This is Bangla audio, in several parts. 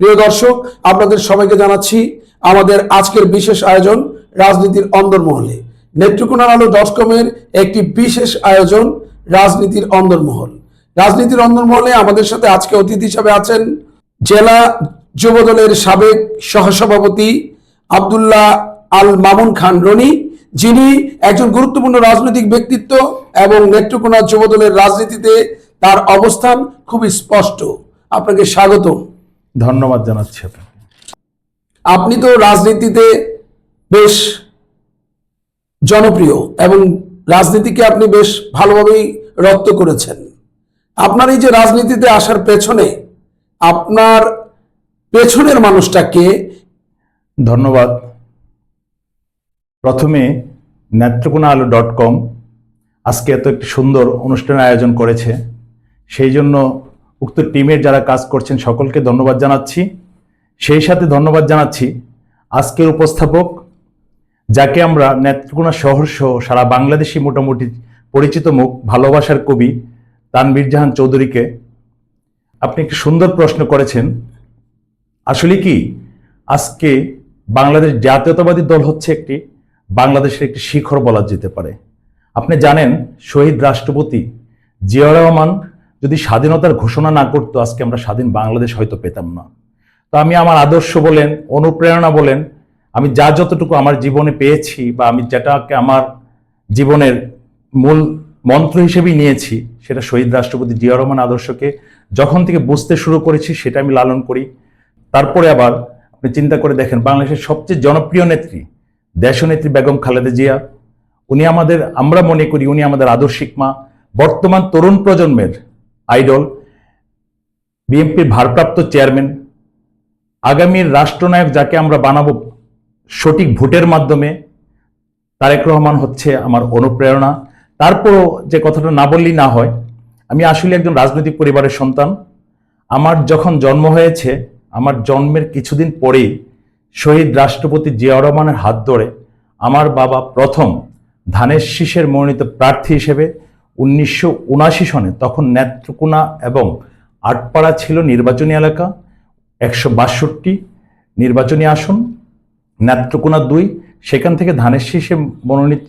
প্রিয় দর্শক, আপনাদের সবাইকে জানাচ্ছি আমাদের আজকের বিশেষ আয়োজন রাজনীতির অন্দরমহলে। নেত্রকোনার আলো ডট কমের একটি বিশেষ আয়োজন রাজনীতির অন্দরমহল। রাজনীতির অন্দরমহলে আমাদের সাথে আজকে অতিথি হিসাবে আছেন জেলা যুবদলের সাবেক সহসভাপতি আবদুল্লাহ আল মামুন খান রনি, যিনি একজন গুরুত্বপূর্ণ রাজনৈতিক ব্যক্তিত্ব এবং নেত্রকোনা যুবদলের রাজনীতিতে তার অবস্থান খুবই স্পষ্ট। আপনাকে স্বাগতম। ধন্যবাদ জানাচ্ছি আপনাকে। আপনি তো রাজনীতিতে বেশ জনপ্রিয় এবং রাজনীতিকে আপনি বেশ ভালোভাবেই রপ্ত করেছেন। আপনার এই যে রাজনীতিতে আসার পেছনে আপনার পেছনের মানুষটাকে ধন্যবাদ। প্রথমে নেত্রকোনা আলো ডট কম আজকে এত একটি সুন্দর অনুষ্ঠানের আয়োজন করেছে। সেই জন্য উক্ত টিমের যারা কাজ করছেন সকলকে ধন্যবাদ জানাচ্ছি। সেই সাথে ধন্যবাদ জানাচ্ছি আজকের উপস্থাপক, যাকে আমরা নেত্রকোনা শহর সহ সারা বাংলাদেশি মোটামুটি পরিচিত মুখ, ভালোবাসার কবি তানবীর জাহান চৌধুরীকে আপনি একটি সুন্দর প্রশ্ন করেছেন। আসলে কি, আজকে বাংলাদেশ জাতীয়তাবাদী দল হচ্ছে একটি, বাংলাদেশের একটি শিখর বলা যেতে পারে। আপনি জানেন, শহীদ রাষ্ট্রপতি জিয়া রহমান যদি স্বাধীনতার ঘোষণা না করতো, আজকে আমরা স্বাধীন বাংলাদেশ হয়তো পেতাম না। তো আমি আমার আদর্শ বলেন, অনুপ্রেরণা বলেন, আমি যা যতটুকু আমার জীবনে পেয়েছি বা আমি যেটাকে আমার জীবনের মূল মন্ত্র হিসেবেই নিয়েছি, সেটা শহীদ রাষ্ট্রপতি জিয়া রহমান আদর্শকে যখন থেকে বুঝতে শুরু করেছি, সেটা আমি লালন করি। তারপরে আবার আপনি চিন্তা করে দেখেন, বাংলাদেশের সবচেয়ে জনপ্রিয় নেত্রী, দেশনেত্রী বেগম খালেদা জিয়া, উনি আমাদের, আমরা মনে করি উনি আমাদের আদর্শিক মা। বর্তমান তরুণ প্রজন্মের আইডল, বিএনপির ভারপ্রাপ্ত চেয়ারম্যান, আগামীর রাষ্ট্রনায়ক যাকে আমরা বানাবো সঠিক ভোটের মাধ্যমে, তারেক রহমান হচ্ছে আমার অনুপ্রেরণা। তারপরও যে কথাটা না বললেই না হয়, আমি আসলে একজন রাজনৈতিক পরিবারের সন্তান। আমার যখন জন্ম হয়েছে, আমার জন্মের কিছুদিন পরেই শহীদ রাষ্ট্রপতি জিয়াউর রহমানের হাত ধরে আমার বাবা প্রথম ধানের শীষের মনোনীত প্রার্থী হিসেবে উনিশশো উনাশি সনে তখন নেত্রকোনা এবং আটপাড়া ছিল নির্বাচনী এলাকা, একশো বাষট্টি নির্বাচনী আসন, নেত্রকোনা দুই, সেখান থেকে ধানের শীষে মনোনীত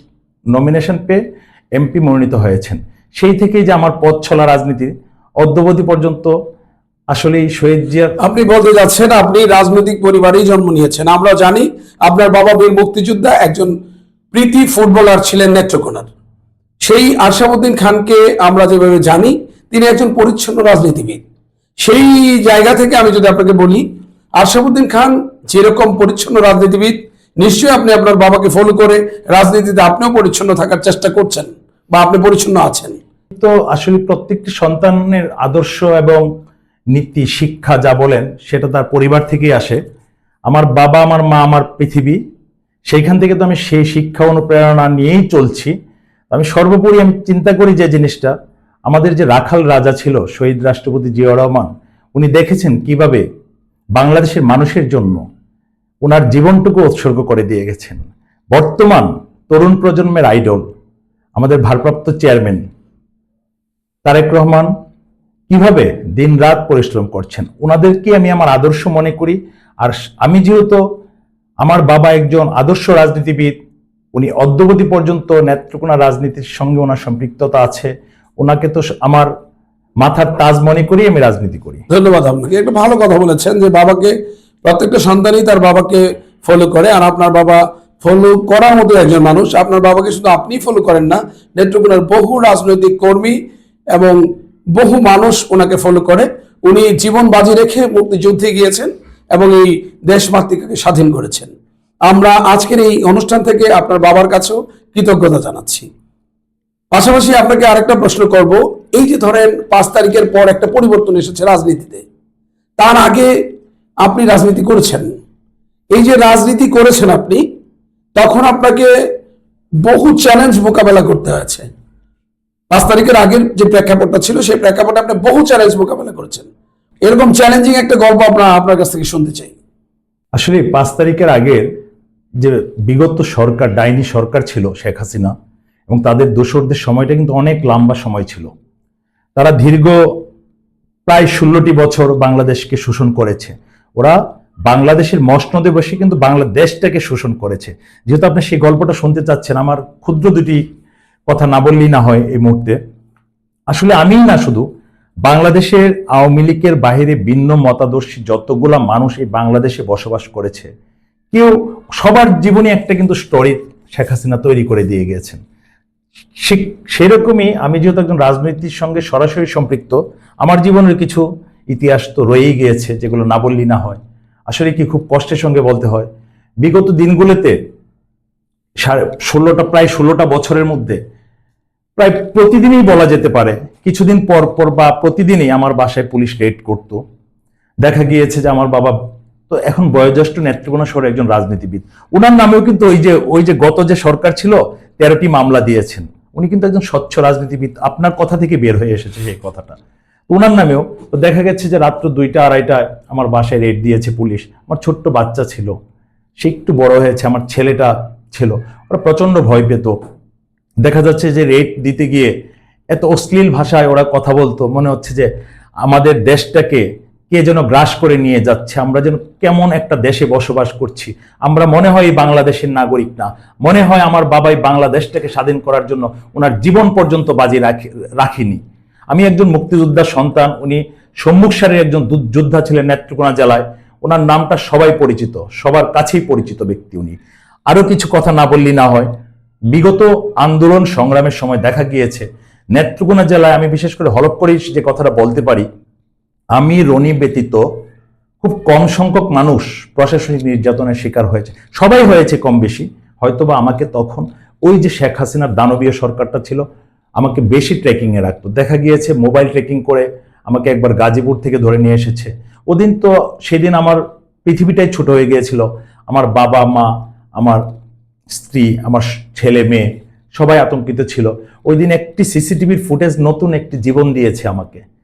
নমিনেশন পেয়ে এমপি মনোনীত হয়েছেন। সেই থেকেই যে আমার পথ ছলা রাজনীতি, অদ্যবধি পর্যন্ত আসলে শহীদ জিয়ার আপনি বলতে যাচ্ছেন, আপনি রাজনৈতিক পরিবারেই জন্ম নিয়েছেন। আমরা জানি আপনার বাবা বীর মুক্তিযোদ্ধা, একজন প্রীতি ফুটবলার ছিলেন নেত্রকোনার। সেই আরশাবুদ্দিন খানকে আমরা যেভাবে জানি, তিনি একজন পরিচ্ছন্ন রাজনীতিবিদ। সেই জায়গা থেকে আমি যদি আপনাকে বলি আরশাবুদ্দিন খান যেরকম পরিচ্ছন্ন রাজনীতিবিদ, নিশ্চয়ই আপনি আপনার বাবাকে ফলো করে রাজনীতিতে আপনিও পরিচ্ছন্ন থাকার চেষ্টা করছেন বা আপনি পরিচ্ছন্ন আছেন। তো আসলে প্রত্যেকটি সন্তানের আদর্শ এবং নীতি, শিক্ষা যা বলেন, সেটা তার পরিবার থেকেই আসে। আমার বাবা, আমার মা, আমার পৃথিবী, সেইখান থেকে তো আমি সেই শিক্ষা অনুপ্রেরণা নিয়েই চলছি। আমি সর্বোপরি আমি চিন্তা করি যে জিনিসটা, আমাদের যে রাখাল রাজা ছিল, শহীদ রাষ্ট্রপতি জিয়া রহমান, উনি দেখেছেন কীভাবে বাংলাদেশের মানুষের জন্য ওনার জীবনটুকু উৎসর্গ করে দিয়ে গেছেন। বর্তমান তরুণ প্রজন্মের আইডল, আমাদের ভারপ্রাপ্ত চেয়ারম্যান তারেক রহমান, কীভাবে দিনরাত পরিশ্রম করছেন, ওনাদেরকে আমি আমার আদর্শ মনে করি। আর আমি যেহেতু আমার বাবা একজন আদর্শ রাজনীতিবিদ উনি অদ্যবধি পর্যন্ত নেত্রকোনা রাজনীতির সঙ্গে ওনার সম্পৃক্ততা আছে। ওনাকে তো আমার মাথার তাজ মনে করি আমি রাজনীতি করি। ধন্যবাদ আপনাকে। একটা ভালো কথা বলেছেন যে বাবাকে, প্রত্যেকটা সন্তানই তার বাবাকে ফলো করে আর আপনার বাবা ফলো করার মতো একজন মানুষ। আপনার বাবাকে শুধু আপনি ফলো করেন না, নেত্রকোনার বহু রাজনৈতিক কর্মী এবং বহু মানুষ ওনাকে ফলো করে। উনি জীবন বাজি রেখে মুক্তিযুদ্ধে গিয়েছেন এবং এই দেশ মাতৃকাকে স্বাধীন করেছেন। আমরা আজকের এই অনুষ্ঠান থেকে আপনার বাবার কাছেও কৃতজ্ঞতা জানাচ্ছি। পাশাপাশি আপনাকে আরেকটা প্রশ্ন করব। এই যে ধরেন পাঁচ তারিখের পর একটা পরিবর্তন এসেছে রাজনীতিতে। তার আগে আপনি রাজনীতি করেছেন। এই যে রাজনীতি করেছেন আপনি, তখন আপনাকে বহু চ্যালেঞ্জ মোকাবেলা করতে হয়েছে। পাঁচ তারিখের আগের যে প্রেক্ষাপটটা ছিল, সেই প্রেক্ষাপটে আপনি বহু চ্যালেঞ্জ মোকাবেলা করেছেন। এরকম চ্যালেঞ্জিং একটা গল্প আপনার আপনার কাছ থেকে শুনতে চাই। আসলে পাঁচ তারিখের আগের যে বিগত সরকার, ডাইনি সরকার ছিল শেখ হাসিনা, এবং তাদের দোসরদের সময়টা কিন্তু অনেক লম্বা সময় ছিল। তারা দীর্ঘ প্রায় ষোলোটি বছর বাংলাদেশকে শোষণ করেছে। ওরা বাংলাদেশের মসনদে বসে কিন্তু বাংলাদেশটাকে শোষণ করেছে। যেহেতু আপনি সেই গল্পটা শুনতে চাচ্ছেন, আমার ক্ষুদ্র দুটি কথা না বললেই না হয় এই মুহূর্তে। আসলে আমিই না শুধু, বাংলাদেশের আওয়ামী লীগের বাহিরে ভিন্ন মতাদর্শী যতগুলা মানুষ এই বাংলাদেশে বসবাস করেছে কেউ সবার জীবনে একটা কিন্তু স্টোরি শেখ হাসিনা তৈরি করে দিয়ে গিয়েছেন সেরকমই আমি যেহেতু একজন রাজনীতির সঙ্গে সরাসরি সম্পৃক্ত, আমার জীবনের কিছু ইতিহাস তো রয়েই গিয়েছে যেগুলো না বললি না হয়। আসলে কি খুব কষ্টের সঙ্গে বলতে হয়, বিগত দিনগুলোতে সাড়ে ষোলোটা, প্রায় ষোলোটা বছরের মধ্যে প্রায় প্রতিদিনই বলা যেতে পারে, কিছুদিন পর পর বা প্রতিদিনই আমার বাসায় পুলিশ রেড করত। দেখা গিয়েছে যে আমার বাবা তো এখন বয়োজ্যেষ্ঠ নেত্রকোনা শহরে একজন রাজনীতিবিদ। ওনার নামেও কিন্তু ওই যে ওই যে গত যে সরকার ছিল, তেরোটি মামলা দিয়েছেন। উনি কিন্তু একজন স্বচ্ছ রাজনীতিবিদ। আপনার কথা থেকে বের হয়ে এসেছে সেই কথাটা। ওনার নামেও তো দেখা গেছে যে রাত্র দুইটা, আড়াইটায় আমার বাসায় রেড দিয়েছে পুলিশ। আমার ছোট্ট বাচ্চা ছিল। সে একটু বড় হয়েছে, আমার ছেলেটা ছিল। ওরা প্রচণ্ড ভয় পেত। দেখা যাচ্ছে যে রেট দিতে গিয়ে এত অশ্লীল ভাষায় ওরা কথা বলতো। মনে হচ্ছে যে আমাদের দেশটাকে কে যেন গ্রাস করে নিয়ে যাচ্ছে। আমরা যেন কেমন একটা দেশে বসবাস করছি। আমরা মনে হয় এই বাংলাদেশের নাগরিক না। মনে হয় আমার বাবাই বাংলাদেশটাকে স্বাধীন করার জন্য ওনার জীবন পর্যন্ত বাজি রাখি, রাখিনি। আমি একজন মুক্তিযোদ্ধার সন্তান, উনি সম্মুখ সারির একজন যোদ্ধা ছিলেন নেত্রকোনা জেলায়। ওনার নামটা সবাই পরিচিত, সবার কাছেই পরিচিত ব্যক্তি উনি। আরও কিছু কথা না বললি না হয়, বিগত আন্দোলন সংগ্রামের সময় দেখা গিয়েছে। নেত্রকোনা জেলায় আমি বিশেষ করে হলপ করেই যে কথাটা বলতে পারি আমি রনি ব্যতীত খুব কম সংখ্যক মানুষ প্রশাসনিক নির্যাতনের শিকার হয়েছে। সবাই হয়েছে কম বেশি। হয়তোবা আমাকে তখন ওই যে শেখ হাসিনার দানবীয় সরকারটা ছিল, আমাকে বেশি ট্রেকিংয়ে রাখতো। দেখা গিয়েছে মোবাইল ট্রেকিং করে আমাকে একবার গাজীপুর থেকে ধরে নিয়ে এসেছে। ওদিন তো সেদিন আমার পৃথিবীটাই ছোট হয়ে গিয়েছিল। আমার বাবা, মা, আমার স্ত্রী, আমার ছেলে, মেয়ে সবাই আতঙ্কিত ছিল। ওই দিন একটি সিসিটিভির ফুটেজ নতুন একটি জীবন দিয়েছে আমাকে।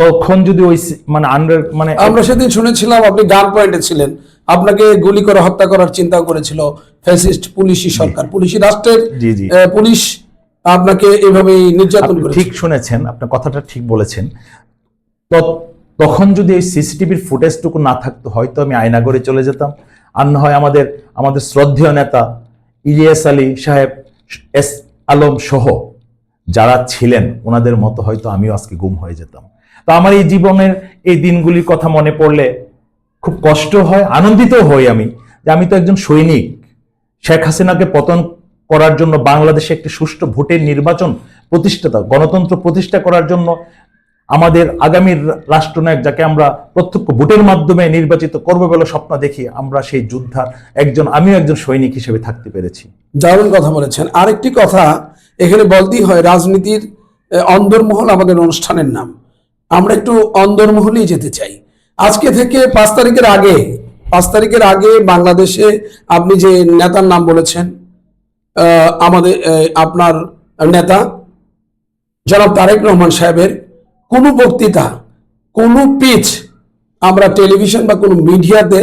তখন যদি ওই মানে আন্ডার মানে আমরা সেদিন শুনেছিলাম আপনি গান পয়েন্টে ছিলেন। আপনাকে গুলি করে হত্যা করার চিন্তা করেছিল ফ্যাসিস্ট পুলিশি সরকার পুলিশি রাষ্ট্রের জি, জি। পুলিশ আপনাকে এভাবেই নির্যাতন করে ঠিক শুনেছেন আপনার কথাটা ঠিক বলেছেন। তো- তখন যদি এই সিসিটিভির ফুটেজটুকু না থাকতো হয়তো আমি আয়নাগরে চলে যেতাম। আর না হয় আমাদের আমাদের শ্রদ্ধেয় নেতা ইলিয়াস আলী সাহেব এস আলম সহ যারা ছিলেন ওনাদের মতো হয়তো আমিও আজকে গুম হয়ে যেতাম। তো আমার এই জীবনের এই দিনগুলির কথা মনে পড়লে খুব কষ্ট হয় আনন্দিত হই আমি যে আমি তো একজন সৈনিক। শেখ হাসিনাকে পতন করার জন্য বাংলাদেশে একটি সুষ্ঠু ভোটের নির্বাচন প্রতিষ্ঠাতা গণতন্ত্র প্রতিষ্ঠা করার জন্য আমাদের আগামীর রাষ্ট্রনায়ক যাকে আমরা প্রত্যক্ষ ভোটের মাধ্যমে নির্বাচিত করব বলে স্বপ্ন দেখি, আমরা সেই যোদ্ধার একজন, আমিও একজন সৈনিক হিসেবে থাকতে পেরেছি। দারুণ কথা বলেছেন। আরেকটি কথা, এখানে বলতেই হয়, রাজনীতির অন্দরমহল আমাদের অনুষ্ঠানের নাম। আমরা একটু অন্দরমহলেই যেতে চাই। আজকে থেকে পাঁচ তারিখের আগে, পাঁচ তারিখের আগে বাংলাদেশে আপনি যে নেতার নাম বলেছেন আমাদের আপনার নেতা জনাব তারেক রহমান সাহেবের কোনো বক্তৃতা, কোনো পিচ আমরা টেলিভিশন বা কোনো মিডিয়াতে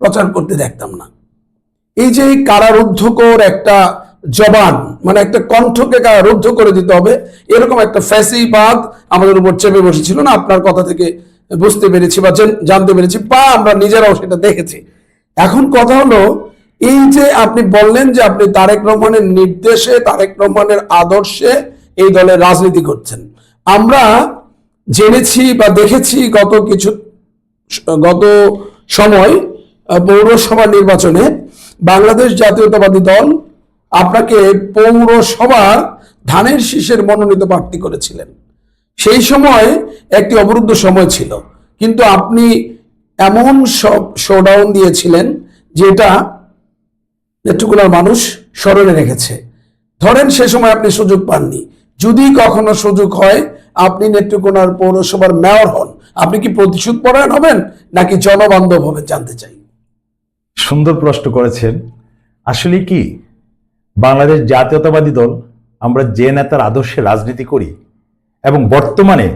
প্রচার করতে দেখতাম না। এই যে কারারুদ্ধকর একটা জবান মানে একটা কণ্ঠকে কারারুদ্ধ করে দিতে হবে। এরকম একটা ফ্যাসিবাদ আমাদের উপর চেপে বসেছিল না? আপনার কথা থেকে বুঝতে পেরেছি বা জানতে পেরেছি। বা আমরা নিজেরাও সেটা দেখেছি। এখন কথা হলো, এই যে আপনি বললেন যে আপনি তারেক রহমানের নির্দেশে, তারেক রহমানের আদর্শে এই দলের রাজনীতি করছেন। আমরা জেনেছি বা দেখেছি গত কিছু, গত সময় পৌরসভা নির্বাচনে বাংলাদেশ জাতীয়তাবাদী দল আপনাকে পৌরসভার ধানের শীষের মনোনীত প্রার্থী করেছিলেন। সেই সময় একটি অবরুদ্ধ সময় ছিল। কিন্তু আপনি এমন সব শোডাউন দিয়েছিলেন যেটা নেত্রকোনার মানুষ স্মরণে রেখেছে। ধরেন সে সময় আপনি সুযোগ পাননি। যদি কখনো সুযোগ হয়, আপনি নেত্রকোনার পৌরসভার মেয়র হন। আপনি কি প্রতিশোধ পরায়ণ হবেন, নাকি জনবান্ধব হবেন জানতে চাই? সুন্দর প্রশ্ন করেছেন। আসলে কি? বাংলাদেশ জাতীয়তাবাদী দল, আমরা যে নেতার আদর্শে রাজনীতি করি এবং বর্তমানে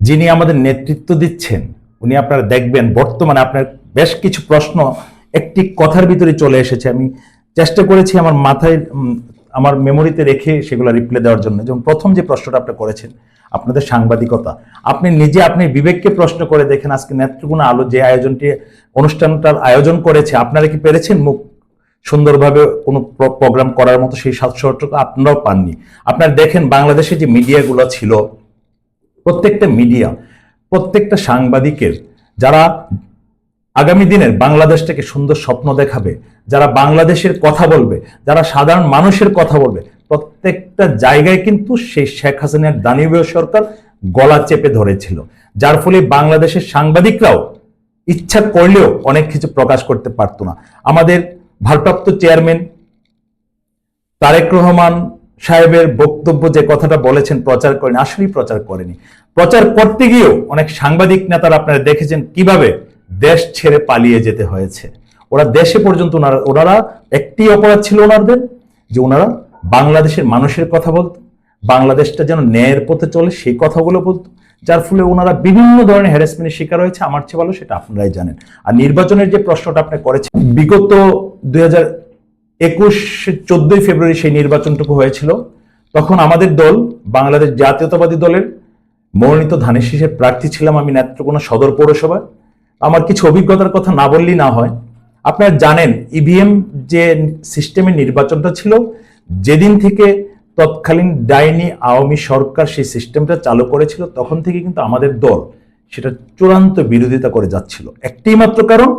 যিনি আমাদের নেতৃত্ব দিচ্ছেন, উনি আপনারা দেখবেন বর্তমানে আপনার বেশ কিছু প্রশ্ন একটি কথার ভিতরে চলে এসেছে। আমি চেষ্টা করেছি আমার মাথায় আমার মেমোরিতে রেখে সেগুলো রিপ্লাই দেওয়ার জন্য। যেমন প্রথম যে প্রশ্নটা আপনি করেছেন, আপনাদের সাংবাদিকতা। আপনি নিজে, আপনি বিবেককে প্রশ্ন করে দেখেন, আজকে নেত্রকোনা আলো যে আয়োজনটি, অনুষ্ঠানটার আয়োজন করেছে, আপনারা কি পেরেছেন মুখ সুন্দরভাবে কোনো প্রোগ্রাম করার মতো সেই সাতশোটুকু আপনারাও পাননি। আপনারা দেখেন বাংলাদেশে যে মিডিয়াগুলো ছিল, প্রত্যেকটা মিডিয়া, প্রত্যেকটা সাংবাদিকের যারা আগামী দিনের বাংলাদেশটাকে সুন্দর স্বপ্ন দেখাবে, যারা বাংলাদেশের কথা বলবে, যারা সাধারণ মানুষের কথা বলবে, প্রত্যেকটা জায়গায় কিন্তু সেই শেখ হাসিনার দানিবীয় সরকার গলা চেপে ধরেছিল। যার ফলে বাংলাদেশের সাংবাদিকরাও ইচ্ছা করলেও অনেক কিছু প্রকাশ করতে পারতো না। আমাদের ভারপ্রাপ্ত চেয়ারম্যান তারেক রহমান সাহেবের বক্তব্য যে কথাটা বলেছেন, প্রচার করেন, আসলেই প্রচার করেনি। প্রচার করতে গিয়েও অনেক সাংবাদিক নেতারা আপনারা দেখেছেন কীভাবে দেশ ছেড়ে পালিয়ে যেতে হয়েছে। ওরা দেশে পর্যন্ত ওনারা ওনারা একটি অপরাধ ছিল ওনাদের, যে ওনারা বাংলাদেশের মানুষের কথা বলতো, বাংলাদেশটা যেন ন্যায়ের পথে চলে সেই কথাগুলো বলতো। যার ফলে ওনারা বিভিন্ন ধরনের হ্যারাসমেন্টের শিকার হয়েছে। আমার চেয়ে ভালো সেটা আপনারাই জানেন। আর নির্বাচনের যে প্রশ্নটা আপনি করেছেন, বিগত দুই হাজার একুশ চোদ্দই ফেব্রুয়ারি সেই নির্বাচনটুকু হয়েছিল। তখন আমাদের দল, বাংলাদেশ জাতীয়তাবাদী দলের মনোনীত ধানের শীষের প্রার্থী ছিলাম আমি নেত্রকোনা সদর পৌরসভায় আমার কিছু অভিজ্ঞতার কথা না বললেই না হয়। আপনারা জানেন ইভিএম যে সিস্টেমের নির্বাচনটা ছিল, যেদিন থেকে তৎকালীন ডাইনি আওয়ামী সরকার সেই সিস্টেমটা চালু করেছিল, তখন থেকে কিন্তু আমাদের দল সেটা চূড়ান্ত বিরোধিতা করে যাচ্ছিল। একটি মাত্র কারণ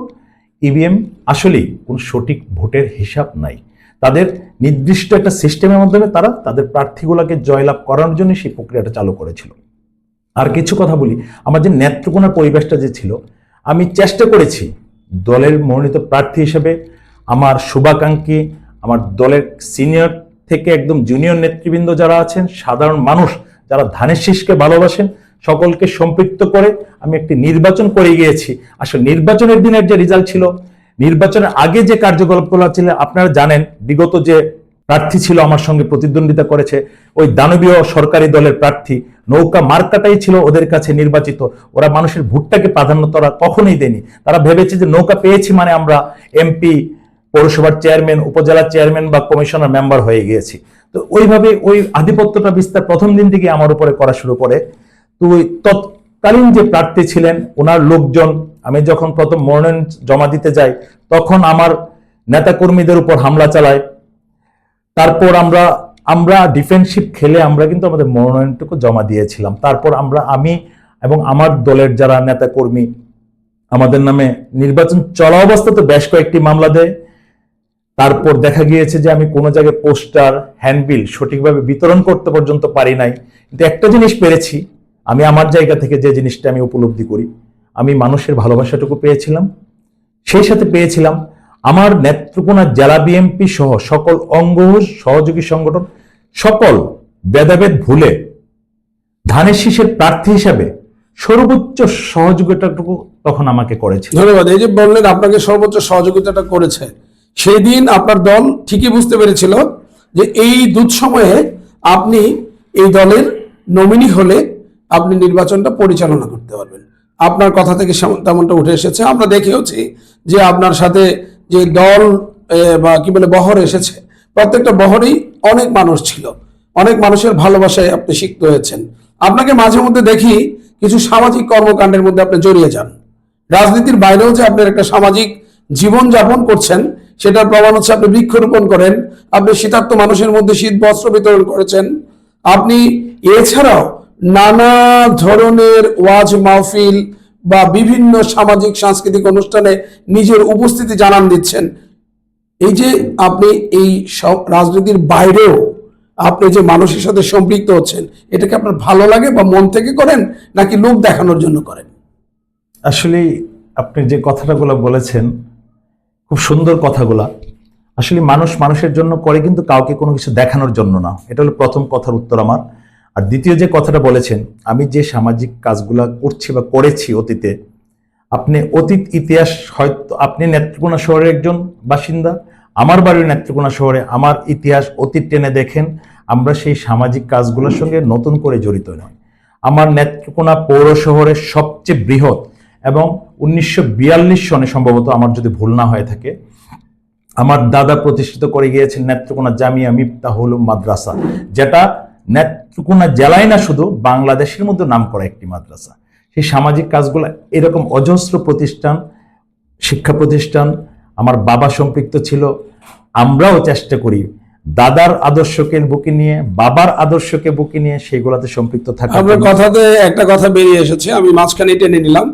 ইভিএম আসলেই কোনো সঠিক ভোটের হিসাব নাই। তাদের নির্দিষ্ট একটা সিস্টেমের মাধ্যমে তারা তাদের প্রার্থীগুলোকে জয়লাভ করানোর জন্য সেই প্রক্রিয়াটা চালু করেছিল। আর কিছু কথা বলি, আমার যে নেত্রকোনার পরিবেশটা যে ছিল, আমি চেষ্টা করেছি দলের মনোনীত প্রার্থী হিসেবে, আমার শুভাকাঙ্ক্ষী, আমার দলের সিনিয়র থেকে একদম জুনিয়র নেতৃবৃন্দ যারা আছেন, সাধারণ মানুষ যারা ধানের শীষকে ভালোবাসেন, সকলকে সম্পৃক্ত করে আমি একটি নির্বাচন করে গিয়েছি। আসলে নির্বাচনের দিনের যে রেজাল্ট ছিল, নির্বাচনের আগে যে কার্যকলাপগুলো ছিল, আপনারা জানেন, বিগত যে প্রার্থী ছিল আমার সঙ্গে প্রতিদ্বন্দ্বিতা করেছে, ওই দানবীয় সরকারি দলের প্রার্থী, নৌকা মার্কাটাই ছিল ওদের কাছে নির্বাচিত। ওরা মানুষের ভোটটাকে প্রাধান্য তারা কখনোই দেয়নি। তারা ভেবেছে যে নৌকা পেয়েছি মানে আমরা এমপি পৌরসভার চেয়ারম্যান, উপজেলা চেয়ারম্যান বা কমিশনার মেম্বার হয়ে গিয়েছি। তো ওইভাবে ওই আধিপত্যটা বিস্তার প্রথম দিন থেকে আমার উপরে করা শুরু করে। তো ওই তৎকালীন যে প্রার্থী ছিলেন, ওনার লোকজন, আমি যখন প্রথম মনোনয়ন জমা দিতে যাই, তখন আমার নেতাকর্মীদের উপর হামলা চালায়। তারপর আমরা আমরা ডিফেন্সিভ খেলে আমরা কিন্তু আমাদের মনোনয়নটুকু জমা দিয়েছিলাম। তারপর আমরা, আমি এবং আমার দলের যারা নেতা কর্মী আমাদের নামে নির্বাচন চলা অবস্থাতে বেশ কয়েকটি মামলা দেয়। তারপর দেখা গিয়েছে যে আমি কোনো জায়গায় পোস্টার, হ্যান্ডবিল সঠিকভাবে বিতরণ করতে পর্যন্ত পারি নাই। কিন্তু একটা জিনিস পেরেছি, আমি আমার জায়গা থেকে যে জিনিসটা আমি উপলব্ধি করি, আমি মানুষের ভালোবাসাটুকু পেয়েছিলাম। সেই সাথে পেয়েছিলাম আমার নেত্রকোনা জেলা বিএমপি সহ সকল অঙ্গ সহযোগী সংগঠন, সকল ভেদাভেদ ভুলে ধানের শীষের প্রার্থী হিসাবে সর্বোচ্চ সহযোগিতাটুকু তখন আমাকে করেছে ধন্যবাদ। এই যে বললেন, আপনাকে সর্বোচ্চ সহযোগিতাটা করেছে। সেই দিন আপনার দল ঠিকই বুঝতে পেরেছিল যে এই দুধ সময়ে আপনি এই দলের নমিনি হলে আপনি নির্বাচনটা পরিচালনা করতে পারবেন। আপনার কথা থেকে তেমনটা উঠে এসেছে। আমরা দেখেওছি যে আপনার সাথে যে দল বা কি বলে বহর এসেছে, প্রত্যেকটা বহরেই অনেক মানুষ ছিল। অনেক মানুষের ভালোবাসায় আপনি সিক্ত হয়েছেন। আপনাকে মাঝে মধ্যে দেখি কিছু সামাজিক কর্মকাণ্ডের মধ্যে আপনি জড়িয়ে যান। রাজনীতির বাইরেও যে আপনার একটা সামাজিক জীবন যাপন করছেন সেটার প্রমাণ হচ্ছে আপনি বৃক্ষরোপণ করেন, আপনি শীতার্থ মানুষের মধ্যে শীত বস্ত্র বিতরণ করেছেন, আপনি এছাড়াও নানা ধরনের ওয়াজ মাহফিল বা বিভিন্ন সামাজিক, সাংস্কৃতিক অনুষ্ঠানে নিজের উপস্থিতি জানান দিচ্ছেন। এই যে আপনি এই সব রাজনীতির বাইরেও আপনি যে মানুষের সাথে সম্পৃক্ত হচ্ছেন এটাকে আপনার ভালো লাগে বা মন থেকে করেন, নাকি লোক দেখানোর জন্য করেন? আসলে আপনি যে কথাটাগুলো বলেছেন খুব সুন্দর কথাগুলা। আসলে মানুষ মানুষের জন্য করে কিন্তু কাউকে কোনো কিছু দেখানোর জন্য না। এটা হলো প্রথম কথার উত্তর আমার। আর দ্বিতীয় যে কথাটা বলেছেন, আমি যে সামাজিক কাজগুলা করছি বা করেছি অতীতে, আপনি অতীত ইতিহাস হয়তো, আপনি নেত্রকোনা শহরের একজন বাসিন্দা, আমার বাড়ির নেত্রকোনা শহরে আমার ইতিহাস অতীত টেনে দেখেন, আমরা সেই সামাজিক কাজগুলোর সঙ্গে নতুন করে জড়িত নয় আমার নেত্রকোনা পৌর শহরের সবচেয়ে বৃহৎ এবং উনিশশো সনে সম্ভবত আমার যদি ভুল না হয়ে থাকে আমার দাদা প্রতিষ্ঠিত করে গিয়েছেন নেত্রকোনা জামিয়া মিফতাহুল মাদ্রাসা যেটা নেত্রকোনা জেলায় না শুধু বাংলাদেশের মধ্যে নাম করা একটি মাদ্রাসা। সেই সামাজিক কাজগুলো এরকম অজস্র প্রতিষ্ঠান শিক্ষা প্রতিষ্ঠান আমার বাবা সম্পৃক্ত ছিল আমরাও চেষ্টা করি দাদার আদর্শকে বুকে নিয়ে বাবার আদর্শকে বুকে নিয়ে সেগুলোতে সম্পৃক্ত থাকা কথাতে একটা কথা বেরিয়ে এসেছে আমি মাঝখানে টেনে নিলাম।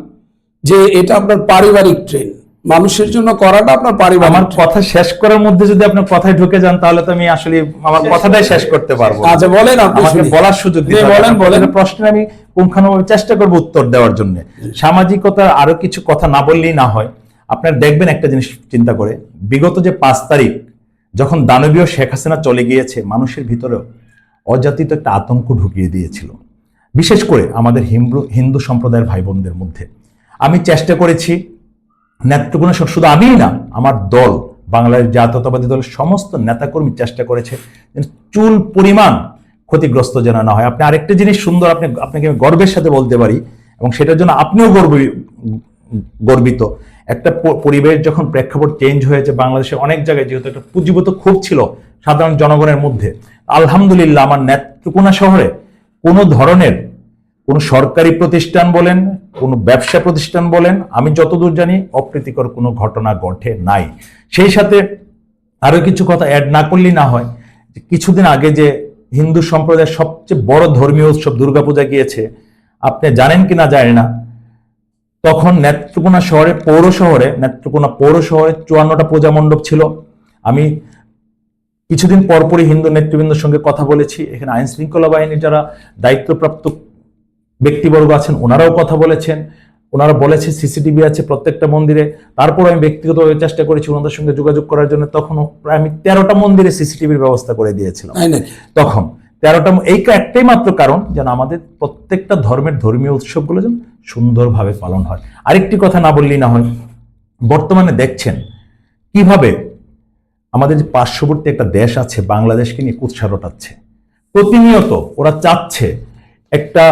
যে এটা আপনার পারিবারিক ট্রেন। মানুষের জন্য করাটা আপনার পারিবারিক আমার কথা শেষ করার মধ্যে যদি আপনি কথায় ঢুকে যান তাহলে তো আমি আসলে আমার কথাটাই শেষ করতে পারব আচ্ছা বলেন আপনি আমাকে বলার সুযোগ হবে। বলেন বলেন। প্রশ্নের আমি পুঙ্খানুভাবে চেষ্টা করব উত্তর দেওয়ার জন্য। সামাজিকতার আরও কিছু কথা না বললেই না হয় আপনার দেখবেন একটা জিনিস চিন্তা করে। বিগত যে পাঁচ তারিখ যখন দানবীয় শেখ হাসিনা চলে গিয়েছে মানুষের ভিতরেও অযাতিত একটা আতঙ্ক ঢুকিয়ে দিয়েছিল। বিশেষ করে আমাদের হিন্দু হিন্দু সম্প্রদায়ের ভাই বোনদের মধ্যে। আমি চেষ্টা করেছি নেতৃগুণ শুধু আমিই না, আমার দল, বাংলাদেশ জাতীয়তাবাদী দলের সমস্ত নেতাকর্মী চেষ্টা করেছে চুল পরিমাণ ক্ষতিগ্রস্ত যেন না হয়। আপনি আরেকটা জিনিস সুন্দর, আপনি, আপনাকে আমি গর্বের সাথে বলতে পারি এবং সেটার জন্য আপনিও গর্ব, গর্বিত। একটা পরিবেশ যখন প্রেক্ষাপট চেঞ্জ হয়েছে বাংলাদেশে অনেক জায়গায়, যেহেতু একটা পুঁজিগত ক্ষোভ ছিল সাধারণ জনগণের মধ্যে, আলহামদুলিল্লাহ আমার নেত্রকোনা শহরে কোনো ধরনের কোনো সরকারি প্রতিষ্ঠান বলেন, কোনো ব্যবসা প্রতিষ্ঠান বলেন, আমি যতদূর জানি অপ্রীতিকর কোনো ঘটনা ঘটে নাই। সেই সাথে আরও কিছু কথা অ্যাড না করলেই না হয় কিছুদিন আগে যে হিন্দু সম্প্রদায়ের সবচেয়ে বড় ধর্মীয় উৎসব দুর্গাপূজা গিয়েছে, আপনি জানেন কি না জানেন না, তখন নেত্রকোনা শহরে, পৌর শহরে, নেত্রকোনা পৌর শহরে চুয়ান্নটা পূজা মণ্ডপ ছিল। আমি কিছুদিন পরপরই হিন্দু নেতৃবৃন্দের সঙ্গে কথা বলেছি, এখানে আইন শৃঙ্খলা বাহিনীর যারা দায়িত্বপ্রাপ্ত ব্যক্তিবর্গ আছেন ওনারাও কথা বলেছেন ওনারা বলেছে সিসিটিভি আছে প্রত্যেকটা মন্দিরে। তারপর আমি ব্যক্তিগতভাবে চেষ্টা করেছি ওনাদের সঙ্গে যোগাযোগ করার জন্য তখনও প্রায় আমি তেরোটা মন্দিরে সিসিটিভির ব্যবস্থা করে দিয়েছিলাম। তখন তেরোটা এই একটাই মাত্র কারণ যেন আমাদের প্রত্যেকটা ধর্মের ধর্মীয় উৎসবগুলো যেন সুন্দরভাবে পালন হয়। আরেকটি কথা না বললেই না হয় বর্তমানে দেখছেন কীভাবে আমাদের যে পার্শ্ববর্তী একটা দেশ আছে বাংলাদেশকে নিয়ে কুৎসা রটাচ্ছে। প্রতিনিয়ত ওরা চাচ্ছে একটা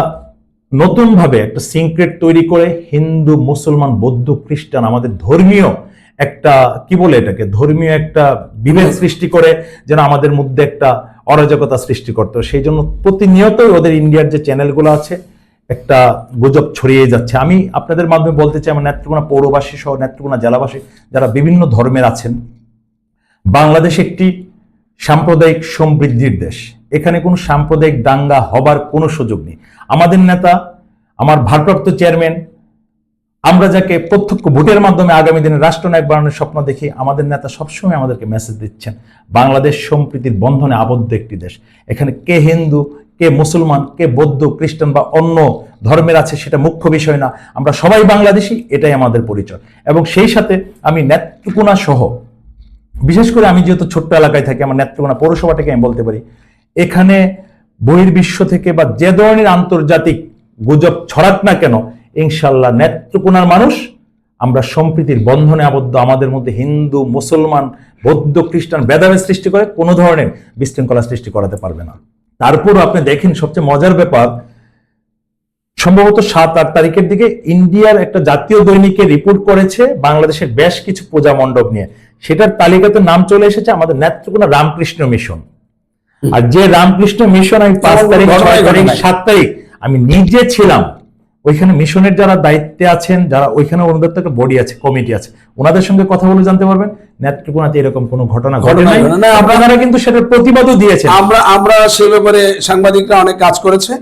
নতুনভাবে একটা সিক্রেট তৈরি করে হিন্দু, মুসলমান, বৌদ্ধ, খ্রিস্টান, আমাদের ধর্মীয় একটা, কি বলে এটাকে, ধর্মীয় একটা বিভেদ সৃষ্টি করে যেন আমাদের মধ্যে একটা অরাজকতা সৃষ্টি করতো সেই জন্য প্রতিনিয়তই ওদের ইন্ডিয়ার যে চ্যানেলগুলো আছে, একটা গুজব ছড়িয়ে যাচ্ছে। আমি আপনাদের মাধ্যমে বলতে চাই, আমার নেত্রকোনা পৌরবাসী সহ নেত্রকোনা জেলাবাসী যারা বিভিন্ন ধর্মের আছেন, বাংলাদেশ একটি সাম্প্রদায়িক সমৃদ্ধির দেশ। এখানে কোনো সাম্প্রদায়িক দাঙ্গা হবার কোনো সুযোগ নেই। আমাদের নেতা, আমার ভারপ্রাপ্ত চেয়ারম্যান, আমরা যাকে প্রত্যক্ষ ভোটের মাধ্যমে আগামী দিনে রাষ্ট্রনায়ক বানানোর স্বপ্ন দেখি, আমাদের নেতা সবসময় আমাদেরকে মেসেজ দিচ্ছেন, বাংলাদেশ সম্প্রীতির বন্ধনে আবদ্ধ একটি দেশ। এখানে কে হিন্দু, কে মুসলমান, কে বৌদ্ধ, খ্রিস্টান বা অন্য ধর্মের আছে, সেটা মুখ্য বিষয় না। আমরা সবাই বাংলাদেশি, এটাই আমাদের পরিচয়। এবং সেই সাথে আমি নেত্রকোনা সহ বিশেষ করে আমি যেহেতু ছোট্ট এলাকায় থাকি, আমার নেত্রকোনা পৌরসভাটাকে আমি বলতে পারি, এখানে বহির্বিশ্ব থেকে বা যে ধরনের আন্তর্জাতিক গুজব ছড়াক না কেন ইনশাল্লাহ নেত্রকোনার মানুষ, আমরা সম্প্রীতির বন্ধনে আবদ্ধ, আমাদের মধ্যে হিন্দু, মুসলমান, বৌদ্ধ, খ্রিস্টান ভেদাভেদ সৃষ্টি করে কোনো ধরনের বিশৃঙ্খলা সৃষ্টি করাতে পারবে না। তারপরও আপনি দেখেন সবচেয়ে মজার ব্যাপার, সম্ভবত সাত আট তারিখের দিকে ইন্ডিয়ার একটা জাতীয় দৈনিকে রিপোর্ট করেছে বাংলাদেশের বেশ কিছু পূজা মণ্ডপ নিয়ে। সেটার তালিকাতে নাম চলে এসেছে আমাদের নেত্রকোনা রামকৃষ্ণ মিশন। আর যে রামকৃষ্ণ মিশন আমি পাঁচ তারিখ ছয় তারিখ সাত তারিখ আমি নিজে ছিলাম। ওইখানে মিশনের যারা দায়িত্বে আছেন যারা ওইখানে ওনাদের তো একটা বডি আছে কমিটি আছে ওনাদের সঙ্গে কথা বলে জানতে পারবেন। নেত্রকোনাতে এরকম কোনো ঘটনা ঘটে নাই। আপনারা কিন্তু সেটার প্রতিবাদও দিয়েছেন। আমরা আমরা সে ব্যাপারে সাংবাদিকরা অনেক কাজ করেছে।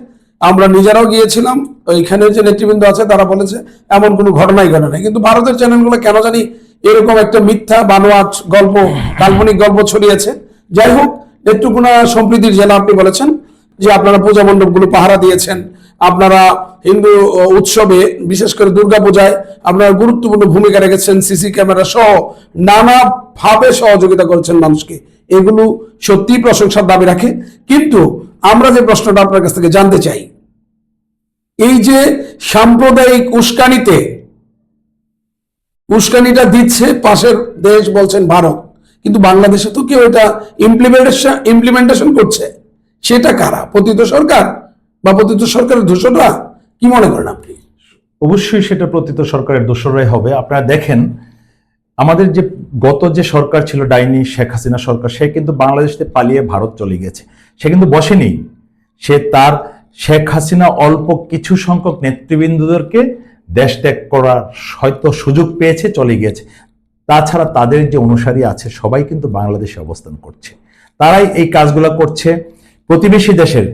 আমরা নিজেরাও গিয়েছিলাম ওইখানে যে নেতৃবৃন্দ আছে তারা বলেছে এমন কোনো ঘটনাই ঘটে নাই। কিন্তু ভারতের চ্যানেলগুলো কেন জানি এরকম একটা মিথ্যা বানোয়াট গল্প, কাল্পনিক গল্প ছড়িয়েছে। যাই হোক, নেত্রকোনা সম্প্রীতির জেলা আপনি বলেছেন যে আপনারা পূজা মণ্ডপগুলো পাহারা দিয়েছেন। আপনারা হিন্দু উৎসবে, বিশেষ করে দুর্গা পূজায় আপনারা গুরুত্বপূর্ণ ভূমিকা রেখেছেন সিসি ক্যামেরা সহ নানাভাবে সহযোগিতা করেছেন মানুষকে। এগুলো সত্যি প্রশংসার দাবি রাখে। কিন্তু আমরা যে প্রশ্নটা আপনার কাছ থেকে জানতে চাই, এই যে সাম্প্রদায়িক উস্কানিতে উস্কানিটা দিচ্ছে পাশের দেশ বলছেন ভারত। কিন্তু বাংলাদেশে তো কেউ এটা ইমপ্লিমেন্টেশন ইমপ্লিমেন্টেশন করছে। সেটা কারা? পতিত সরকার বা পতিত সরকারের দূষণরা কি মনে করেন আপনি? অবশ্যই সেটা প্রতীত সরকারের দোষরাই হবে। আপনারা দেখেন, আমাদের যে গত যে সরকার ছিল ডাইনি শেখ হাসিনা সরকার, সে কিন্তু বাংলাদেশ পালিয়ে ভারত চলে গেছে। সে কিন্তু বসেনি। সে তার শেখ হাসিনা অল্প কিছু সংখ্যক নেতৃবৃন্দদেরকে দেশ ত্যাগ করার হয়তো সুযোগ পেয়েছে, চলে গিয়েছে। তাছাড়া তাদের যে অনুসারী আছে, সবাই কিন্তু বাংলাদেশে অবস্থান করছে। তারাই এই কাজগুলো করছে। প্রতিবেশী দেশের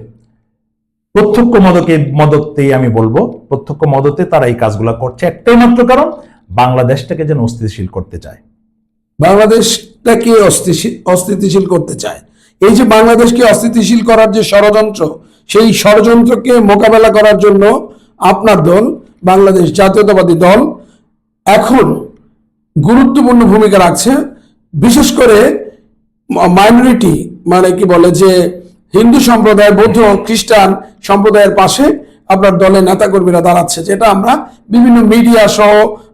প্রত্যক্ষ মদকে মদতেই আমি বলব, প্রত্যক্ষ মদতে তারা এই কাজগুলো করছে। একটাই মাত্র কারণ, বাংলাদেশটাকে যেন অস্থিতিশীল করতে চায়। বাংলাদেশটাকে অস্থিতিশীল অস্থিতিশীল করতে চায়। এই যে বাংলাদেশকে অস্থিতিশীল করার যে ষড়যন্ত্র, সেই ষড়যন্ত্রকে মোকাবেলা করার জন্য আপনার দল বাংলাদেশ জাতীয়তাবাদী দল এখন গুরুত্বপূর্ণ ভূমিকা রাখছে। বিশেষ করে মাইনরিটি মানে কি বলে যে হিন্দু সম্প্রদায়, বৌদ্ধ, খ্রিস্টান সম্প্রদায়ের পাশে আপনার দলের নেতাকর্মীরা দাঁড়াচ্ছে, যেটা আমরা বিভিন্ন মিডিয়া সহ,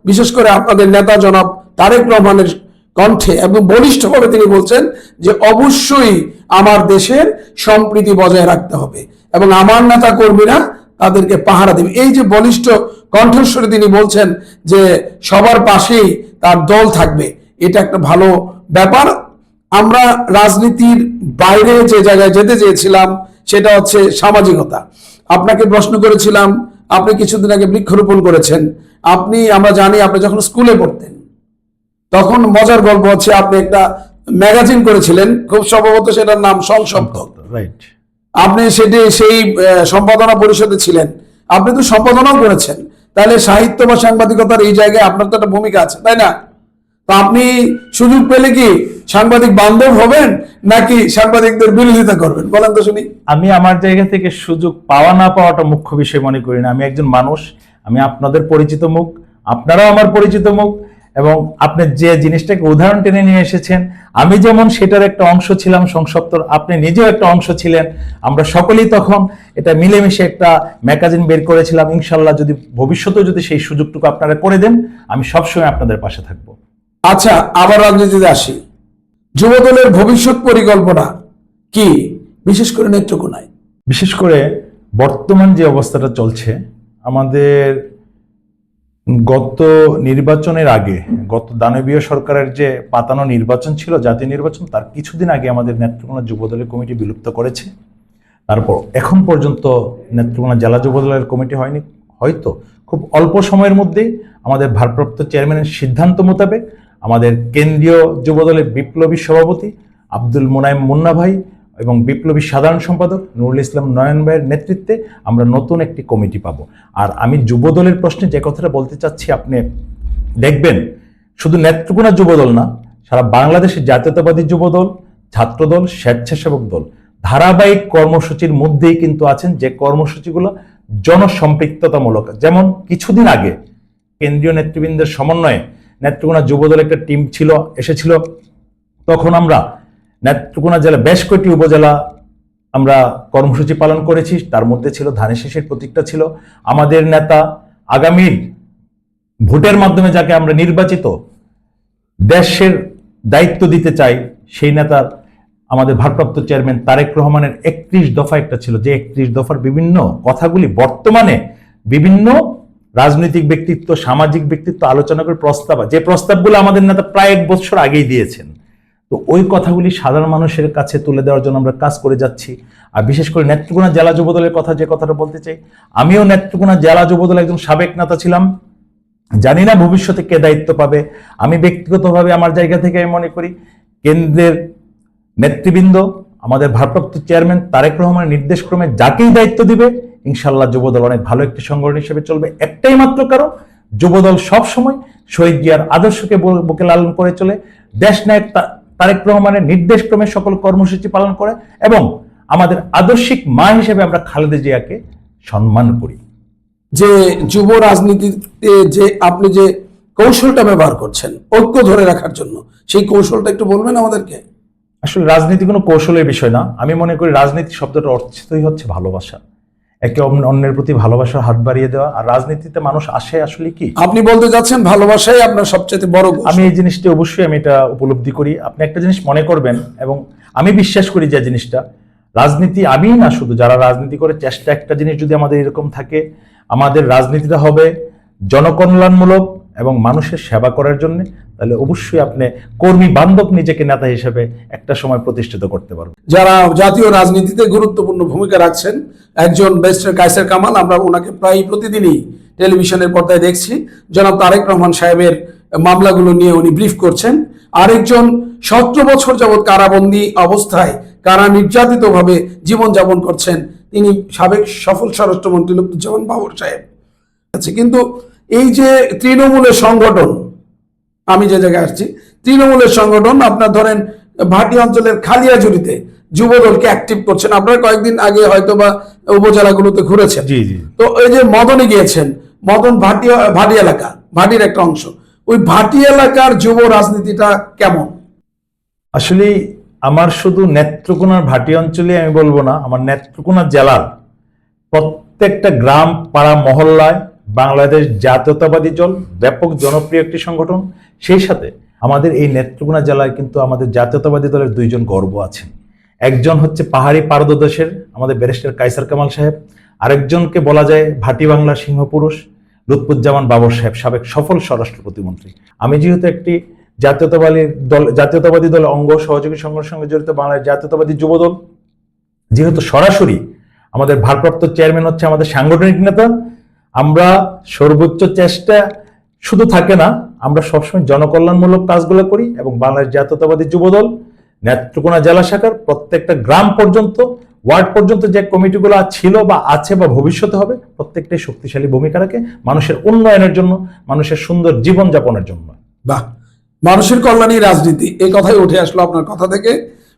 বিশেষ করে আপনাদের নেতা জনাব তারেক রহমানের কণ্ঠে এবং বলিষ্ঠভাবে তিনি বলছেন যে অবশ্যই আমার দেশের সম্প্রীতি বজায় রাখতে হবে এবং আমার নেতা কর্মীরা তাদেরকে পাহারা দেবে। এই যে বলিষ্ঠ কণ্ঠস্বরে তিনি বলছেন যে সবার পাশেই তার দল থাকবে, এটা একটা ভালো ব্যাপার। আমরা রাজনীতির বাইরে যে জায়গায় যেতে চেয়েছিলাম, সেটা হচ্ছে সামাজিকতা। আপনাকে প্রশ্ন করেছিলাম, আপনি কিছুদিন আগে বৃক্ষরোপণ করেছেন। আপনি, আমরা জানি আপনি যখন স্কুলে পড়তেন, তখন মজার গল্প হচ্ছে আপনি একটা ম্যাগাজিন করেছিলেন, খুব সম্ভবত সেটার নাম সংশব্দ রাইট আপনি সেটি সেই সম্পাদনা পরিষদে ছিলেন। আপনি তো সম্পাদনাও করেছেন। তাহলে সাহিত্য বা সাংবাদিকতার এই জায়গায় আপনার তো একটা ভূমিকা আছে, তাই না? তো আপনি সুযোগ পেলে কি সাংবাদিক বান্ধব হবেন, নাকি সাংবাদিকদের বিরোধিতা করবেন? বলেন তো শুনি। আমি আমার জায়গা থেকে সুযোগ পাওয়া না পাওয়াটা মুখ্য বিষয় মনে করি না। আমি একজন মানুষ, আমি আপনাদের পরিচিত মুখ, আপনারাও আমার পরিচিত মুখ এবং আপনি যে জিনিসটাকে উদাহরণ টেনে নিয়ে এসেছেন আমি যেমন সেটার একটা অংশ ছিলাম সংসপ্তর আপনি নিজেও একটা অংশ ছিলেন আমরা সকলেই তখন এটা মিলেমিশে একটা ম্যাগাজিন বের করেছিলাম ইনশাল্লাহ যদি ভবিষ্যতেও যদি সেই সুযোগটুকু আপনারা করে দেন আমি সবসময় আপনাদের পাশে থাকব। আচ্ছা আবার রাজনীতিতে আসি। যুবদলের ভবিষ্যৎ পরিকল্পনা কি? বিশেষ করে নেত্রকোনায়। বিশেষ করে বর্তমান যে অবস্থাটা চলছে আমাদের গত নির্বাচনের আগে, গত দানবীয় সরকারের যে পাতানো নির্বাচন ছিল, জাতীয় নির্বাচন, তার কিছুদিন আগে আমাদের নেত্রকোনা যুবদলের কমিটি বিলুপ্ত করেছে। তারপর এখন পর্যন্ত নেত্রকোনা জেলা যুবদলের কমিটি হয়নি, হয়তো। খুব অল্প সময়ের মধ্যেই আমাদের ভারপ্রাপ্ত চেয়ারম্যানের সিদ্ধান্ত মোতাবেক আমাদের কেন্দ্রীয় যুবদলের বিপ্লবী সভাপতি আব্দুল মোনায়েম মুন্না ভাই এবং বিপ্লবী সাধারণ সম্পাদক নুরুল ইসলাম নয়ন ভাইয়ের নেতৃত্বে আমরা নতুন একটি কমিটি পাব। আর আমি যুবদলের প্রশ্নে যে কথাটা বলতে চাচ্ছি, আপনি দেখবেন, শুধু নেত্রকোনা যুবদল না, সারা বাংলাদেশের জাতীয়তাবাদী যুবদল, ছাত্রদল, স্বেচ্ছাসেবক দল, ধারাবাহিক কর্মসূচির মধ্যেই কিন্তু আছেন যে কর্মসূচিগুলো জনসম্পৃক্ততামূলক। যেমন কিছুদিন আগে কেন্দ্রীয় নেতৃবৃন্দের সমন্বয়ে নেত্রকোনা যুবদল একটা টিম ছিল, এসেছিল। তখন আমরা নেত্রকোনা জেলা বেশ কয়েকটি উপজেলা আমরা কর্মসূচি পালন করেছি। তার মধ্যে ছিল ধানের শেষের প্রতীকটা ছিল। আমাদের নেতা আগামীর ভোটের মাধ্যমে যাকে আমরা নির্বাচিত দেশের দায়িত্ব দিতে চাই, সেই নেতার আমাদের ভারপ্রাপ্ত চেয়ারম্যান তারেক রহমানের একত্রিশ দফা একটা ছিল। যে একত্রিশ দফার বিভিন্ন কথাগুলি বর্তমানে বিভিন্ন রাজনৈতিক ব্যক্তিত্ব, সামাজিক ব্যক্তিত্ব আলোচনা করে প্রস্তাব যে প্রস্তাবগুলো আমাদের নেতা প্রায় এক বছর আগেই দিয়েছেন। তো ওই কথাগুলি সাধারণ মানুষের কাছে তুলে দেওয়ার জন্য আমরা কাজ করে যাচ্ছি। আর বিশেষ করে নেত্রকোনা জেলা যুবদলের কথা যে কথাটা বলতে চাই, আমিও নেত্রকোনা জেলা যুবদল একজন সাবেক নেতা ছিলাম। জানি না ভবিষ্যতে কে দায়িত্ব পাবে। আমি ব্যক্তিগতভাবে আমার জায়গা থেকে আমি মনে করি, কেন্দ্রের নেতৃবৃন্দ, আমাদের ভারপ্রাপ্ত চেয়ারম্যান তারেক রহমানের নির্দেশক্রমে যাকেই দায়িত্ব দিবে ইনশাল্লাহ যুবদল অনেক ভালো একটি সংগঠন হিসেবে চলবে। একটাই মাত্র কারণ যুবদল সবসময় শহীদ জিয়ার আদর্শকে বুকে লালন করে চলে। দেশ নায়ক তারেক রহমানের নির্দেশক্রমে সকল কর্মসূচি পালন করে এবং আমাদের আদর্শিক মা হিসেবে আমরা খালেদা জিয়াকে সম্মান করি। যে যুব রাজনীতিতে যে আপনি যে কৌশলটা ব্যবহার করছেন ঐক্য ধরে রাখার জন্য সেই কৌশলটা একটু বলবেন আমাদেরকে? আসলে রাজনীতি কোনো কৌশলের বিষয় না। আমি মনে করি রাজনীতি শব্দটার অর্থই হচ্ছে ভালোবাসা। একে অন্য- অন্যের প্রতি ভালোবাসার হাত বাড়িয়ে দেওয়া। আর রাজনীতিতে মানুষ আসে আসলে কি? আপনি বলতে যাচ্ছেন ভালোবাসাই আপনার সবচেয়ে বড় আমি এই জিনিসটি অবশ্যই আমি এটা উপলব্ধি করি। আপনি একটা জিনিস মনে করবেন এবং আমি বিশ্বাস করি যে জিনিসটা। রাজনীতি আমি না শুধু যারা রাজনীতি করে চেষ্টা একটা জিনিস যদি আমাদের এরকম থাকে আমাদের রাজনীতিটা হবে জনকল্যাণমূলক এবং মানুষের সেবা করার জন্য, তাহলে অবশ্যই আপনি কর্মী বান্ধব নিজেকে নেতা হিসেবে একটা সময় প্রতিষ্ঠিত করতে পারবেন। যারা জাতীয় রাজনীতিতে গুরুত্বপূর্ণ ভূমিকা রাখছেন, একজন ব্যারিস্টার কায়সার কামাল, আমরা ওনাকে প্রায় প্রতিদিনই টেলিভিশনের পর্দায় দেখছি। জনাব তারেক রহমান সাহেবের মামলাগুলো নিয়ে উনি ব্রিফ করছেন। আরেকজন সতেরো বছর যাবৎ কারাবন্দী অবস্থায় কারা নির্যাতিত ভাবে জীবনযাপন করছেন, তিনি সাবেক সফল স্বরাষ্ট্রমন্ত্রী লুৎফুজ্জামান বাবর সাহেব। আছে কিন্তু এই যে তৃণমূলের সংগঠন আমি যে জায়গায় আসছি তৃণমূলের সংগঠন আপনার ধরেন ভাটি অঞ্চলের খালিয়াজুড়িতে যুবদলকে অ্যাক্টিভ করছেন। আপনারা কয়েকদিন আগে হয়তো বা উপজেলাগুলোতে ঘুরেছেন। জি জি। তো এই যে মদনে গিয়েছেন মদন ভাটি ভাটি এলাকা ভাটির একটা অংশ ওই ভাটি এলাকার যুব রাজনীতিটা কেমন? আসলে আমার শুধু নেত্রকোনার ভাটি অঞ্চলে আমি বলব না আমার নেত্রকোনা জেলার প্রত্যেকটা গ্রাম পাড়া মহল্লায় বাংলাদেশ জাতীয়তাবাদী দল ব্যাপক জনপ্রিয় একটি সংগঠন। সেই সাথে আমাদের এই নেত্রকোনা জেলায় কিন্তু আমাদের জাতীয়তাবাদী দলের দুইজন গর্ব আছেন। একজন হচ্ছে পাহাড়ি পারদদেশের, আমাদের ব্যারিস্টার কাইসার কামাল সাহেব। আরেকজনকে বলা যায় ভাটি বাংলার সিংহপুরুষ লুৎফুজ্জামান বাবর সাহেব, সাবেক সফল স্বরাষ্ট্র প্রতিমন্ত্রী। আমি যেহেতু একটি জাতীয়তাবাদী দল জাতীয়তাবাদী দল অঙ্গ সহযোগী সংঘের সঙ্গে জড়িত বাংলাদেশ জাতীয়তাবাদী যুবদল, যেহেতু সরাসরি আমাদের ভারপ্রাপ্ত চেয়ারম্যান হচ্ছে আমাদের সাংগঠনিক নেতা আমরা সর্বোচ্চ চেষ্টা শুধু থাকে না, আমরা সবসময় জনকল্যাণমূলক কাজগুলো করি এবং বাংলাদেশ জাতীয়তাবাদী যুবদল, নেত্রকোনা জেলা শাখার প্রত্যেকটা গ্রাম পর্যন্ত, ওয়ার্ড পর্যন্ত যে কমিটিগুলো ছিল বা আছে বা ভবিষ্যতে হবে, প্রত্যেকটাই শক্তিশালী ভূমিকা রাখে মানুষের উন্নয়নের জন্য, মানুষের সুন্দর জীবনযাপনের জন্য। বাহ, মানুষের কল্যাণী রাজনীতি। এই কথাই উঠে আসলো আপনার কথা থেকে।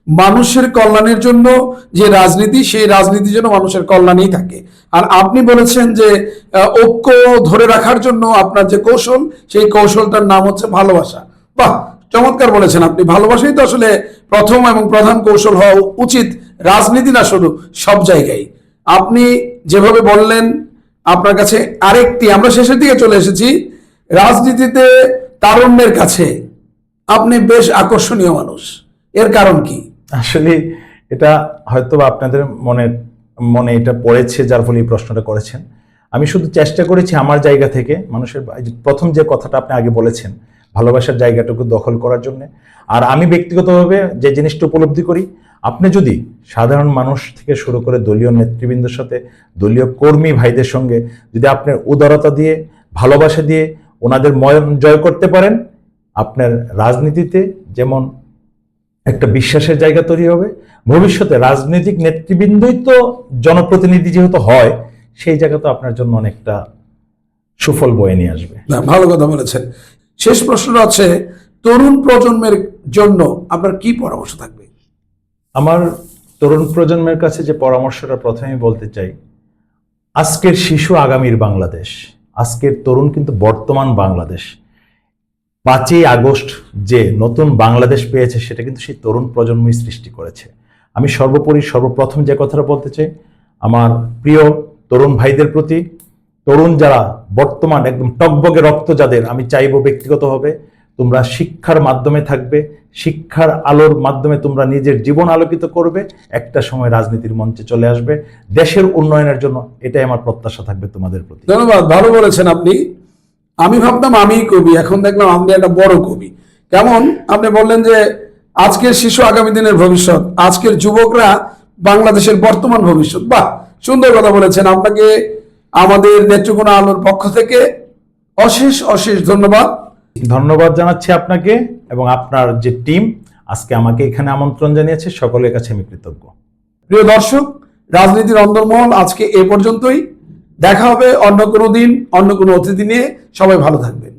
মানুষের কল্যাণের জন্য যে রাজনীতি, সেই রাজনীতি যেন মানুষের কল্যাণেই থাকে। আর আপনি বলেছেন যে ঐক্য ধরে রাখার জন্য আপনার যে কৌশল, সেই কৌশলটার নাম হচ্ছে ভালোবাসা। বাহ, চমৎকার বলেছেন আপনি। ভালোবাসাই তো আসলে প্রথম এবং প্রধান কৌশল হওয়া উচিত। রাজনীতি না শুধু, সব জায়গায়। আপনি যেভাবে বললেন, আপনার কাছে আরেকটি, আমরা শেষের দিকে চলে এসেছি। রাজনীতিতে তারুণ্যের কাছে আপনি বেশ আকর্ষণীয় মানুষ। এর কারণ কি? আসলে এটা হয়তো আপনাদের মনে মনে এটা পড়েছে যার ফলে এই প্রশ্নটা করেছেন। আমি শুধু চেষ্টা করেছি আমার জায়গা থেকে মানুষের প্রথম যে কথাটা আপনি আগে বলেছেন, ভালোবাসার জায়গাটুকু দখল করার জন্য। আর আমি ব্যক্তিগতভাবে যে জিনিসটা উপলব্ধি করি, আপনি যদি সাধারণ মানুষ থেকে শুরু করে দলীয় নেতৃবৃন্দের সাথে, দলীয় কর্মী ভাইদের সঙ্গে যদি আপনার উদারতা দিয়ে, ভালোবাসা দিয়ে ওনাদের মন জয় করতে পারেন, আপনার রাজনীতিতে যেমন একটা বিশ্বাসের জায়গা তৈরি হবে। ভবিষ্যতে রাজনৈতিক নেতৃবৃন্দই তো জনপ্রতিনিধি যেহেতু হয় সেই জায়গা তো আপনার জন্য অনেকটা সুফল বয়ে নিয়ে আসবে। না ভালো কথা বলেছেন। শেষ প্রশ্নটা আছে তরুণ প্রজন্মের জন্য আপনার কি পরামর্শ থাকবে? আমার তরুণ প্রজন্মের কাছে যে পরামর্শটা প্রথমেই বলতে চাই আজকের শিশু আগামীর বাংলাদেশ আজকের তরুণ কিন্তু বর্তমান বাংলাদেশ। পাঁচই আগস্ট যে নতুন বাংলাদেশ পেয়েছে, সেটা কিন্তু সেই তরুণ প্রজন্মই সৃষ্টি করেছে। আমি সর্বোপরি, সর্বপ্রথম যে কথাটা বলতে চাই, আমার প্রিয় তরুণ ভাইদের প্রতি, তরুণ যারা বর্তমান একদম টকবগে রক্ত যাদের, আমি চাইব ব্যক্তিগতভাবে, তোমরা শিক্ষার মাধ্যমে থাকবে, শিক্ষার আলোর মাধ্যমে তোমরা নিজের জীবন আলোকিত করবে, একটা সময় রাজনীতির মঞ্চে চলে আসবে। দেশের উন্নয়নের জন্য এটাই আমার প্রত্যাশা থাকবে তোমাদের প্রতি। ধন্যবাদ, ভালো বলেছেন আপনি। আমি ভাবতাম আমি কবি এখন দেখলাম আপনি একটা বড় কবি। কেমন? আপনি বললেন যে আজকের শিশু আগামী দিনের ভবিষ্যৎ আজকের যুবকরা বাংলাদেশের বর্তমান ভবিষ্যৎ। বাহ সুন্দর কথা বলেছেন আপনাকে। আমাদের নেত্রকোনা আলোর পক্ষ থেকে অশেষ অশেষ ধন্যবাদ। ধন্যবাদ জানাচ্ছি আপনাকে এবং আপনার যে টিম আজকে আমাকে এখানে আমন্ত্রণ জানিয়েছে। সকলের কাছে আমি কৃতজ্ঞ। প্রিয় দর্শক রাজনীতির অন্দরমহল আজকে এ পর্যন্তই। দেখা হবে অন্য কোনো দিন অন্য কোনো অতিথি নিয়ে। সবাই ভালো থাকবেন।